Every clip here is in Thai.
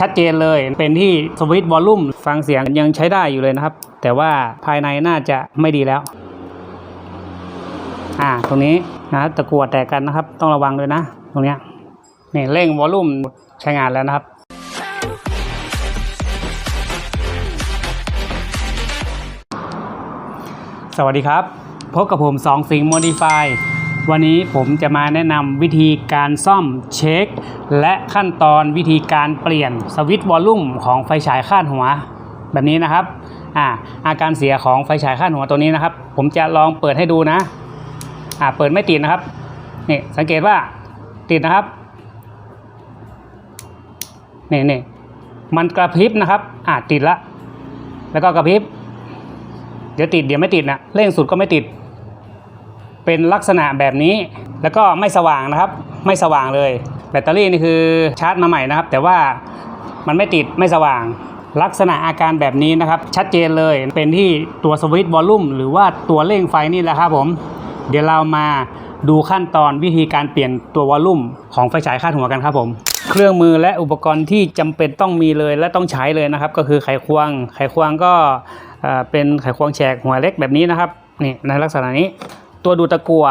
ชัดเจนเลย เป็นที่สวิตช์วอลลุ่มฟังเสียงยังใช้ได้อยู่เลยนะครับ แต่ว่าภายในน่าจะไม่ดีแล้วอ่าตรงนี้นะตะกัวแตกกันนะครับ ต้องระวังด้วยนะ ตรงเนี้ยนี่เร่งวอลลุ่มใช้งานแล้วนะครับสวัสดีครับ พบกับผมสองสิงห์ Modify วันนี้ผมจะมาแนะนำวิธีการซ่อมเช็ค และขั้นตอนวิธีการเปลี่ยนสวิตช์วอลลุ่มของไฟฉายคาดหัว แบบนี้นะครับอ่าอาการเสียของไฟฉายคาดหัวตัวนี้นะครับ ผมจะลองเปิดให้ดูนะอ่าเปิดไม่ติดนะครับนี่สังเกตว่าติดนะครับนี่นี่มันกระพริบนะครับอ่าติดละแล้วก็กระพริบเดี๋ยวติดเดี๋ยวไม่ติดนะเร่งสุดก็ไม่ติด เป็นลักษณะแบบนี้ แล้วก็ไม่สว่างนะครับ ไม่สว่างเลย แบตเตอรี่นี่คือชาร์จมาใหม่นะครับ แต่ว่ามันไม่ติดไม่สว่าง ลักษณะอาการแบบนี้นะครับ ชัดเจนเลยเป็นที่ตัวสวิตช์วอลลุ่มหรือว่าตัวเร่งไฟนี่แหละครับผม เดี๋ยวเรามาดูขั้นตอนวิธีการเปลี่ยนตัววอลลุ่มของไฟฉายคาดหัวกันครับผม เครื่องมือและอุปกรณ์ที่จำเป็นต้องมีเลยและต้องใช้เลยนะครับ ก็คือไขควง ไขควงก็เอ่อเป็นไขควงแฉกหัวเล็กแบบนี้นะครับนี่ในลักษณะนี้ ตัวดูดตะกัว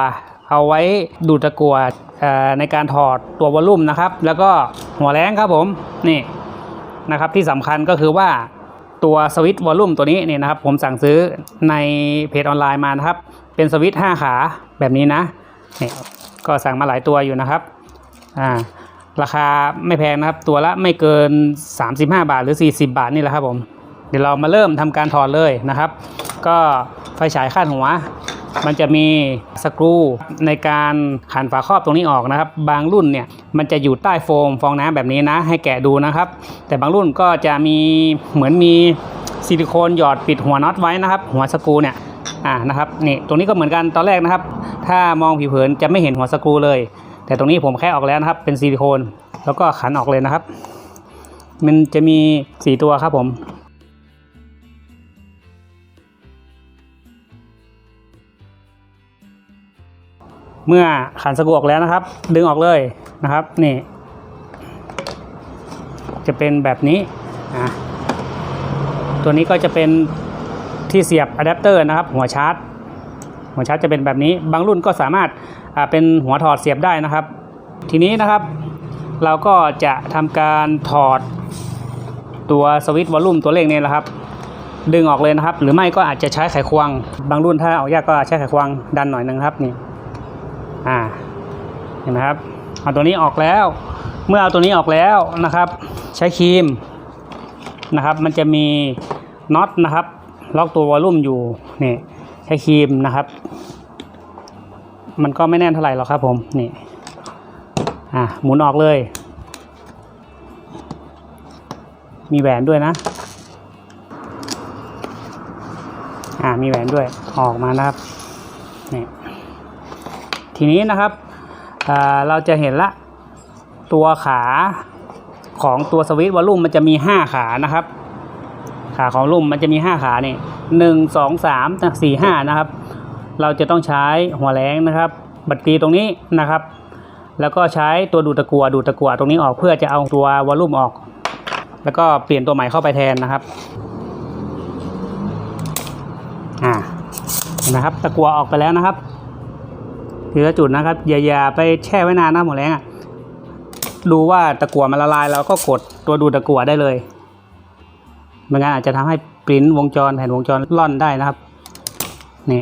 เอาไว้ดูดตะกัวในการถอดตัววอลลุ่มนะครับ แล้วก็หัวแรงครับผมนี่นะครับที่สำคัญก็คือว่าตัวสวิตช์วอลลุ่มตัวนี้นี่นะครับ ผมสั่งซื้อในเพจออนไลน์มานะครับ เป็นสวิตช์5ขาแบบนี้นะนี่ก็สั่งมาหลายตัวอยู่นะครับอ่าราคาไม่แพงนะครับ ตัวละไม่เกิน 35 บาทหรือ 40 บาทนี่แหละครับผมเดี๋ยวเรามาเริ่มทำการถอดเลยนะครับ ก็ไฟฉายคาดหัว มันจะมีสกรูในการขันฝาครอบตรงนี้ออกนะครับ บางรุ่นเนี่ยมันจะอยู่ใต้โฟมฟองน้ำแบบนี้นะ ให้แกะดูนะครับ แต่บางรุ่นก็จะมีเหมือนมีซิลิโคนหยอดปิดหัวน็อตไว้นะครับ หัวสกรูเนี่ยอ่านะครับนี่ตรงนี้ก็เหมือนกันตอนแรกนะครับ ถ้ามองผิวเผินจะไม่เห็นหัวสกรูเลย แต่ตรงนี้ผมแค่ออกแล้วนะครับ เป็นซิลิโคนแล้วก็ขันออกเลยนะครับ มันจะมีสี่ตัวครับผม เมื่อขันสกรูออกแล้วนะครับ ดึงออกเลยนะครับนี่ จะเป็นแบบนี้อะตัวนี้ก็จะเป็นที่เสียบอะแดปเตอร์นะครับ หัวชาร์จ หัวชาร์จจะเป็นแบบนี้ บางรุ่นก็สามารถเป็นหัวถอดเสียบได้นะครับ ทีนี้นะครับ เราก็จะทำการถอดตัวสวิตช์วอลลุ่มตัวเลขนี่แหละครับ ดึงออกเลยนะครับ หรือไม่ก็อาจจะใช้ไขควง บางรุ่นถ้าเอายากก็ใช้ไขควงดันหน่อยนึงครับนี่ อ่าเห็นไหมครับเอาตัวนี้ออกแล้ว เมื่อเอาตัวนี้ออกแล้วนะครับ ใช้ครีมนะครับ มันจะมีน็อตนะครับ ล็อกตัววอลลุ่มอยู่นี่ใช้ครีมนะครับ มันก็ไม่แน่นเท่าไหร่หรอกครับผมนี่อ่าหมุนออกเลย มีแหวนด้วยนะอ่ามีแหวนด้วยออกมานะครับนี่ ทีนี้นะครับเราจะเห็นละตัวขาของตัวสวิตช์วอลลุ่มมันจะมี 5 ขานะครับ ขาของลุ่มมันจะมี 5 ขานี่หนึ่งสองสามสี่ห้านะครับ เราจะต้องใช้หัวแรงนะครับ บัตรกรีตรงนี้นะครับ แล้วก็ใช้ตัวดูดตะกัวดูดตะกัวตรงนี้ออกเพื่อจะเอาตัววอลลุ่มออก แล้วก็เปลี่ยนตัวใหม่เข้าไปแทนนะครับอ่านะครับตะกัวออกไปแล้วนะครับ ทีละจุดนะครับ อย่าอย่าไปแช่ไว้นานนะหมดแรงอะดูว่าตะกั่วมันละลายเราก็กดตัวดูตะกั่วได้เลยไมันงั้นอาจจะทำให้ปริ้นวงจรแผ่นวงจรล่อนได้นะครับนี่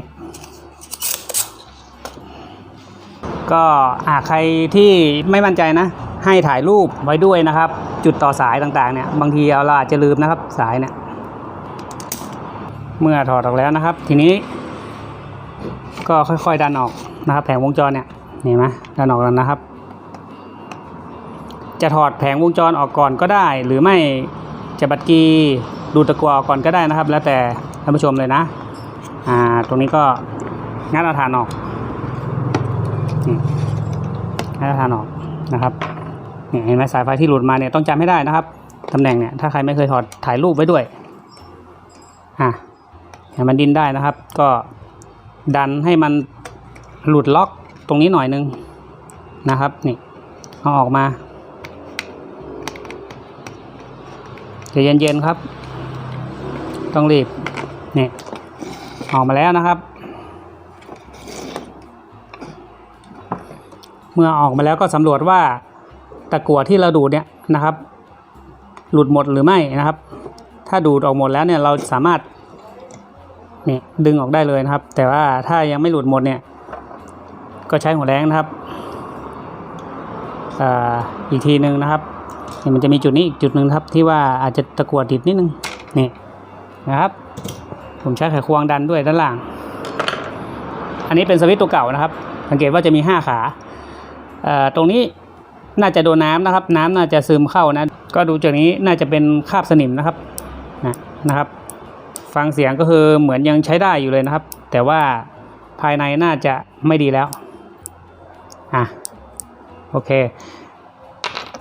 ก็อาใครที่ไม่มั่นใจนะ ให้ถ่ายรูปไว้ด้วยนะครับ จุดต่อสายต่างๆเนี่ยบางทีเราอาจจะลืมนะครับสายเนี่ยเมื่อถอดออกแล้วนะครับ ทีนี้ก็ค่อยๆดันออก นะครับ แผงวงจรเนี่ยเห็นไหมดันออกแล้วนะครับ จะถอดแผงวงจรออกก่อนก็ได้ หรือไม่จะบัตรกีดูตะกัวออกก่อนก็ได้นะครับ แล้วแต่ท่านผู้ชมเลยนะ อ่า ตรงนี้ก็งัดเอาฐานออกงัดเอาฐานออกนะครับเนี่เห็นไหมสายไฟที่หลุดมาเนี่ยต้องจำให้ได้นะครับตำแหน่งเนี่ยถ้าใครไม่เคยถอดถ่ายรูปไว้ด้วยอะให้มันดิ้นได้นะครับ ก็ดันให้มัน หลุดล็อกตรงนี้หน่อยนึงนะครับนี่เอาออกมาใจเย็นๆครับ ต้องรีบนี่ออกมาแล้วนะครับ เมื่อออกมาแล้วก็สำรวจว่าตะกั่วที่เราดูดเนี่ยนะครับ หลุดหมดหรือไม่นะครับ ถ้าดูดออกหมดแล้วเนี่ยเราสามารถนี่ดึงออกได้เลยนะครับ แต่ว่าถ้ายังไม่หลุดหมดเนี่ย ก็ใช้หัวแรงนะครับอ่าอีกทีหนึ่งนะครับนี่มันจะมีจุดนี้อีกจุดหนึ่งครับที่ว่าอาจจะตะกั่วติดนิดนึงนี่นะครับ ผมใช้ไขควงดันด้วยด้านล่าง อันนี้เป็นสวิตช์ตัวเก่านะครับ สังเกตว่าจะมีห้าขาอ่อตรงนี้น่าจะโดนน้ำนะครับ น้ำน่าจะซึมเข้านะ ก็ดูจากนี้น่าจะเป็นคราบสนิมนะครับนะนะครับ ฟังเสียงก็คือเหมือนยังใช้ได้อยู่เลยนะครับ แต่ว่าภายในน่าจะไม่ดีแล้ว อะโอเค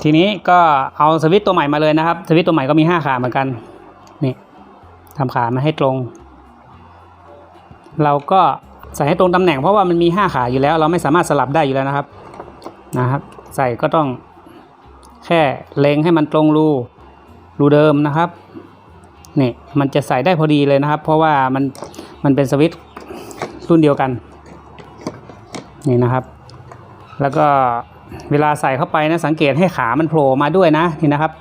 ทีนี้ก็เอาสวิตตัวใหม่มาเลยนะครับ สวิตตัวใหม่ก็มีห้าขาเหมือนกันนี่ทำขามาให้ตรง เราก็ใส่ให้ตรงตำแหน่งเพราะว่ามันมีห้าขาอยู่แล้ว เราไม่สามารถสลับได้อยู่แล้วนะครับนะครับ ใส่ก็ต้องแค่เล็งให้มันตรงรูรูเดิมนะครับนี่มันจะใส่ได้พอดีเลยนะครับ เพราะว่ามันมันเป็นสวิตรุ่นเดียวกัน นี่นะครับ แล้วก็เวลาใส่เข้าไปนะสังเกตให้ขามันโผล่มาด้วยนะนี่นะครับ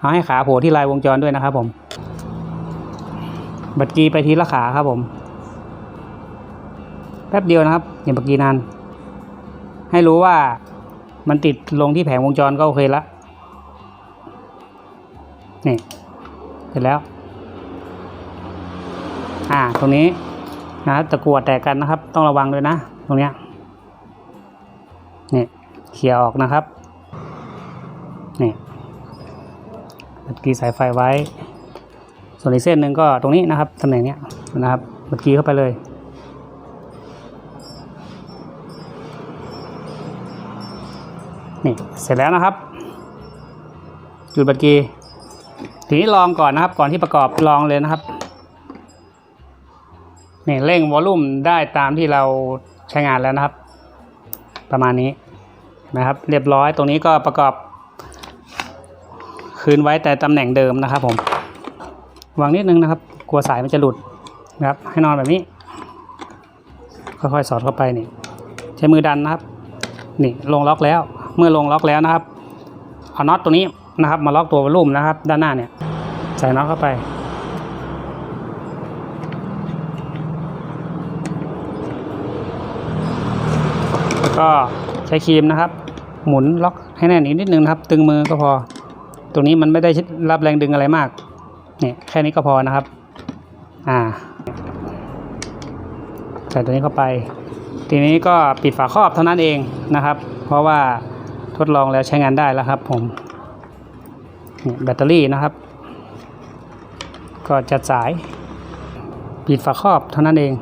เอาให้ขาโผล่ที่ลายวงจรด้วยนะครับผม บัตรกีไปทีละขาครับผม แป๊บเดียวนะครับอย่าบัตรกีนาน ให้รู้ว่ามันติดลงที่แผงวงจรก็โอเคละนี่เสร็จแล้ว อ่า ตรงนี้นะตะกัวแตกกันนะครับ ต้องระวังด้วยนะ ตรงเนี้ย นี่เขี่ยออกนะครับ นี่บัตรกีสายไฟไว้ ส่วนอีกเส้นหนึ่งก็ตรงนี้นะครับตำแหน่งเนี้ยนะครับบัตรกีเข้าไปเลยนี่เสร็จแล้วนะครับ จุดบัตรกีทีนี้ลองก่อนนะครับ ก่อนที่ประกอบลองเลยนะครับนี่เร่งวอลลุ่มได้ตามที่เราใช้งานแล้วนะครับ ประมาณนี้นะครับ เรียบร้อยตรงนี้ก็ประกอบ คืนไว้แต่ตำแหน่งเดิมนะครับ ผมวางนิดนึงนะครับ กลัวสายมันจะหลุดนะครับ ให้นอนแบบนี้ ค่อยๆสอดเข้าไปนี่ใช้มือดันนะครับ นี่ลงล็อกแล้ว เมื่อลงล็อกแล้วนะครับเอาน็อตตัวนี้นะครับ มาล็อกตัววอลลุ่มนะครับ ด้านหน้าเนี่ยใส่น็อตเข้าไป แล้ว ก็ใช้ครีมนะครับ หมุนล็อกให้แน่นอีกนิดนึงนะครับ ตึงมือก็พอ ตรงนี้มันไม่ได้รับแรงดึงอะไรมากเนี่ยแค่นี้ก็พอนะครับ อ่าใส่ตัวนี้เข้าไป ทีนี้ก็ปิดฝาครอบเท่านั้นเองนะครับ เพราะว่าทดลองแล้วใช้งานได้แล้วครับ ผมแบตเตอรี่นะครับ ก็จัดสาย ปิดฝาครอบเท่านั้นเอง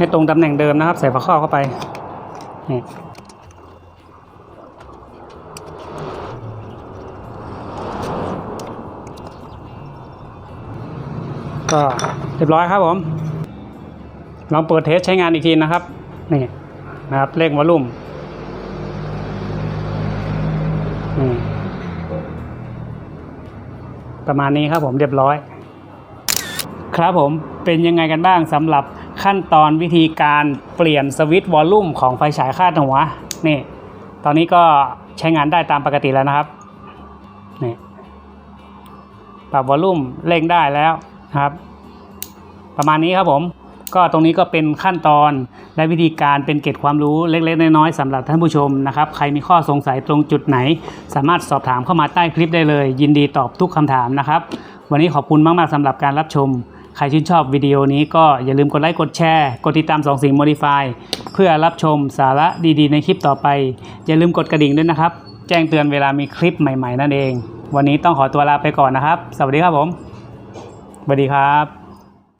ให้ตรงตำแหน่งเดิมนะครับ ใส่ฝาครอบเข้าไปนี่ก็เรียบร้อยครับผม ลองเปิดเทสใช้งานอีกทีนะครับ นี่นะครับเลขวอลลุ่มประมาณนี้ครับผมเรียบร้อย ครับผมเป็นยังไงกันบ้างสำหรับ ขั้นตอนวิธีการเปลี่ยนสวิตช์วอลลุ่มของไฟฉายคาดหัวนี่ตอนนี้ก็ใช้งานได้ตามปกติแล้วนะครับนี่ปรับวอลลุ่มเร่งได้แล้วนะครับ ประมาณนี้ครับผม ก็ตรงนี้ก็เป็นขั้นตอนและวิธีการเป็นเกร็ดความรู้เล็กๆน้อยๆสำหรับท่านผู้ชมนะครับ ใครมีข้อสงสัยตรงจุดไหน สามารถสอบถามเข้ามาใต้คลิปได้เลย ยินดีตอบทุกคำถามนะครับ วันนี้ขอบคุณมากๆสำหรับการรับชม ครชื่นชอบวิดีโอนี้ก็อย่าลืมกดไลค์กดแชร์ กดติดตาม2สิ่ง Modify เพื่อรับชมสาระดีๆ ในคลิปต่อไป อย่าลืมกดกระดิ่งด้วยนะครับ แจ้งเตือนเวลามีคลิปใหม่ ๆ นั่นเอง วันนี้ต้องขอตัวลาไปก่อนนะครับ สวัสดีครับผมสวัสดีครับ